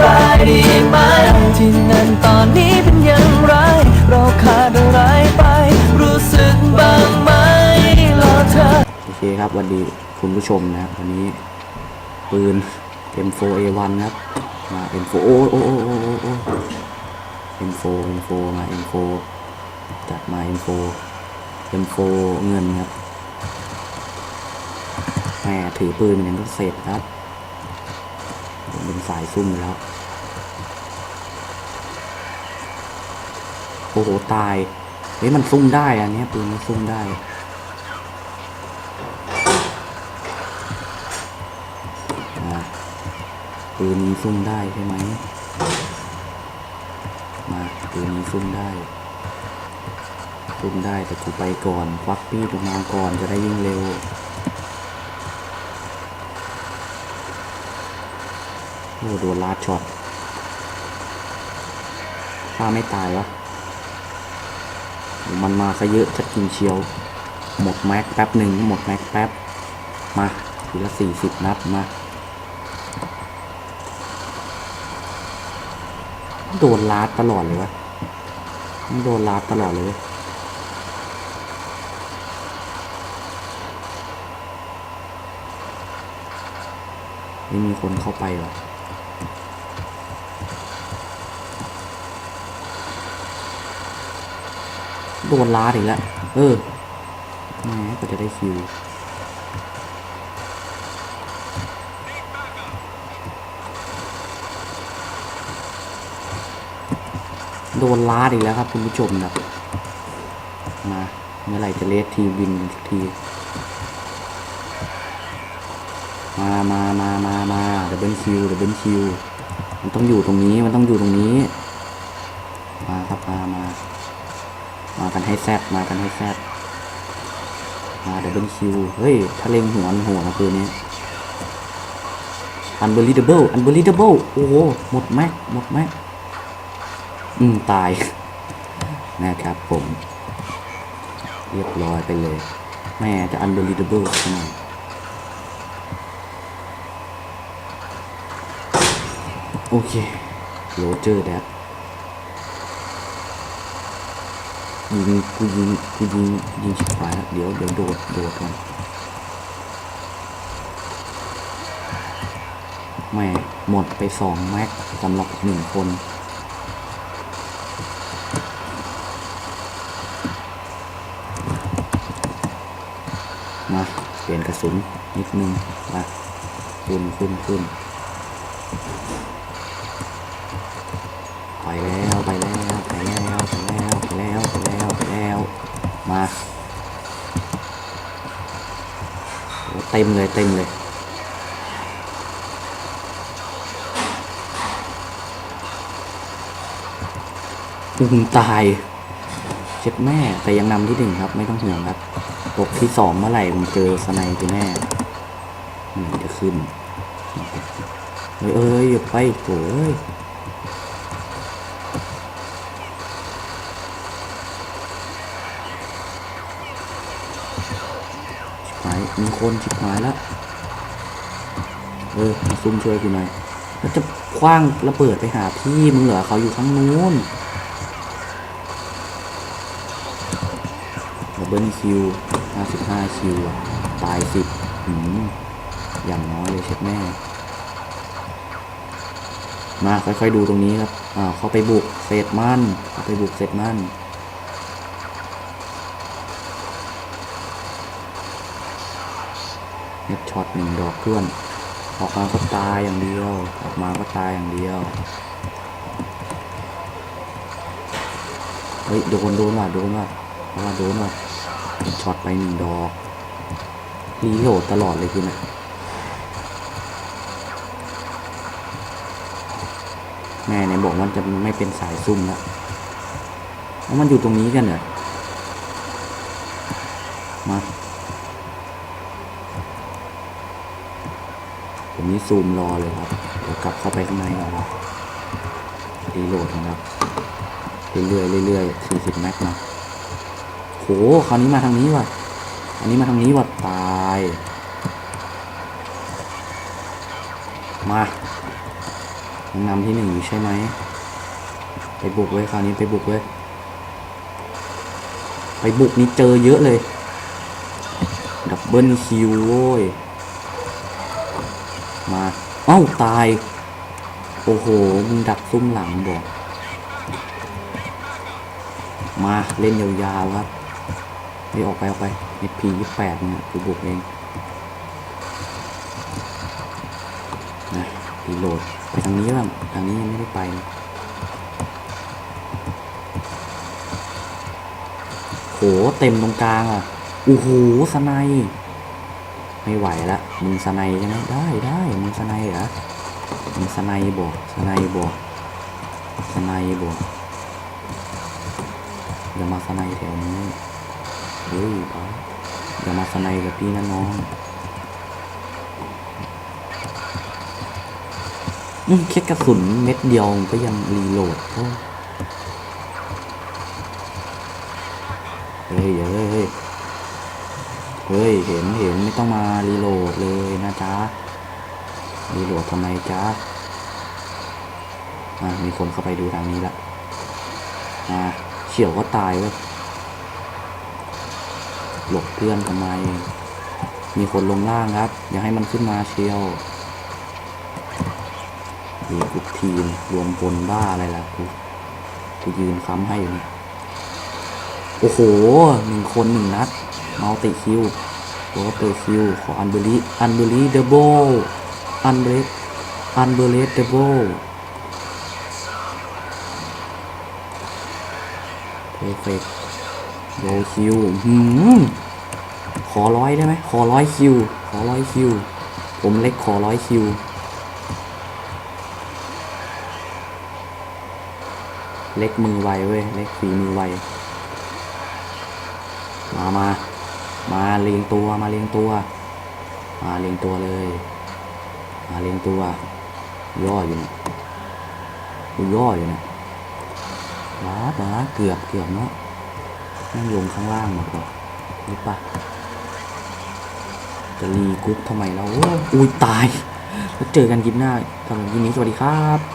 บายดีไหมที่นั่นตอนนี้เป็นอย่างไร เราขาดอะไรไป รู้สึกบ้างไหมรอเธอ โอเคครับวัสดีคุณผู้ชมนะครับวันนี้ ปืน M4A1 ครับมา M4 โอ้โอ้โอ้โอ้โอ้โอ้ M4 M4 มา M4 จัดมา M4 M4 เงินครับแหมถือปืนอย่างก็เสร็จครับผม เป็นสายซุ่มแล้ว โอ้โห ตาย เฮ้ยมันซุ่มได้อันนี้ปืนมันซุ่มได้ ปืนนี้ซุ่มได้ใช่ไหม มาปืนนี้ซุ่มได้ ซุ่มได้แต่กูไปก่อนควักปี้ออกมาก่อนจะได้ยิ่งเร็ว โดนลาดช็อตถ้าไม่ตายวะมันมาซะเยอะจะกินเชียว หมดแม็กแป๊บหนึ่งหมดแม็กแป๊บ มาทีละสี่สิบนัดมาโดนลาดตลอดเลยวะโดนลาดตลอดเลยไม่มีคนเข้าไปหรอ โดนลาดอีกแล้วเออแหมก็จะได้คิวโดนลาดอีกแล้วครับคุณผู้ชมครับมาเมื่อไหร่จะเลสทีวินสักที มามามามามาเดบเบิลคิวเดบเบิลคิวมันต้องอยู่ตรงนี้มันต้องอยู่ตรงนี้ มาครับมามา มากันให้แซดมากันให้แซดมาดับเบิลคิว เฮ้ยถ้าเล็งหัวมันหัวนะคืนนี้ unbelievable unbelievable โอ้โห หมดแม็ก หมดแม็ก อืม ตาย นะครับผม เรียบร้อยไปเลย แม่จะ unbelievable ขนาดโอเคโรเจอร์แดด ยิงกูยิงกูยิงยิงชิบหายแล้วเดี๋ยวเดี๋ยวโดดโดดก่อนแม่หมดไปสองแม็กสำหรับหนึ่งคนมาเปลี่ยนกระสุนนิดนึงมาขึ้นขึ้นขึ้นไปแล้วไปแล้วไปแล้วไปแล้วไปแล้ว มาเต็มเลยเต็มเลยอืมตาย เจ็บแม่แต่ยังนำที่หนึ่งครับ ไม่ต้องห่วงครับ ตกที่สองเมื่อไหร่ผมเจอสไนไปแน่จะขึ้นเฮ้ยเอ้ยอย่าไปโถ่เอ้ยชิบหาย มีคนชิบหายแล้วเออมาซุ่มช่วยกูหน่อยแล้วจะคว้างระเบิดไปหาพี่มึงเหรอเขาอยู่ข้างนู้นดับเบิลคิว55คิวตาย10หืมอย่างน้อยเลยเช็ดแม่ มาค่อยๆดูตรงนี้ครับ อ่าเขาไปบุกเศษมันเขาไปบุกเศษมัน เน็ตช็อตหนึ่งดอกเพื่อนออกมาก็ตายอย่างเดียว ออกมาก็ตายอย่างเดียว เฮ้ยโดนโดนว่ะโดนว่ะเพราะว่าโดนว่ะช็อตไปหนึ่งดอกรีโหลดตลอดเลยคือนะแม่เนี่ยบอกว่าจะไม่เป็นสายซุ่มแล้วแล้วมันอยู่ตรงนี้กันเหรอมา ที่ซูมรอเลยครับเดี๋ยวกลับเข้าไปข้างในก่อนครับรีโหลดนะครับเรื่อยๆเรื่อยๆสี่สิบแม็กมาโหคราวนี้มาทางนี้ว่ะอันนี้มาทางนี้ว่ะตาย มายังนำที่หนึ่งอยู่ใช่ไหมไปบุกเว้ยคราวนี้ไปบุกเว้ยไปบุกนี่เจอเยอะเลย ดับเบิลคิวโว้ย มาเอ้าตาย โอ้โห มึงดักซุ่มหลังบอกมาเล่นยาวๆครับไปออกไปออกไป SP ยี่แปดเนี่ยกูบุกเองนะรีโหลดไปทางนี้บ้างทางนี้ยังไม่ได้ไปโหเต็มตรงกลางอะโอ้โหสไนย ไม่ไหวละมึงสไนใช่ไหมได้ได้มึงสไนเหรอมึงสไนบอกสไนบอกสไนบอกอย่ามาสไนแถวนี้เฮ้ยไปอย่ามาสไนกับพี่นะน้องอืมแค่กระสุนเม็ดเดียวก็ยังรีโหลดโอ้เฮ้ยเฮ้ยเฮ้ย เฮ้ย เห็นเห็นไม่ต้องมารีโหลดเลยนะจ๊ะ รีโหลดทำไมจ๊ะ อ่า มีคนเข้าไปดูทางนี้ละอ่าเฉียวก็ตายเว้ย หลบเพื่อนทำไม มีคนลงล่างครับ อย่าให้มันขึ้นมาเชียวมีกรุ๊ปทีมรวมพลบ้าอะไรล่ะกูกูยืนค้ำให้อยู่นี่ โอ้โหหนึ่งคนหนึ่งนัด มัลติคิวโรเตอร์คิวขออันเบลีอันเบลีเดเบลอันเบรดอันเบเลเดเบลเพอร์เฟกโลคิวหืมขอร้อยได้ไหมขอร้อยคิว ขอร้อยคิว ผมเล็กขอร้อยคิว เล็กมือไวเว้ย เล็กฝีมือไว มามา มาเรียงตัวมาเรียงตัว มาเรียงตัวเลย มาเรียงตัว ย่ออยู่เนี่ยกูย่ออยู่เนี่ยว้าบ้าเกือบเกือบเนาะนั่งลงข้างล่างหมดเลยนี่ปะจะรีกรุ๊ปทำไมเราอุ้ยตาย แล้วเจอกันคลิปหน้าสำหรับคลิปนี้สวัสดีครับ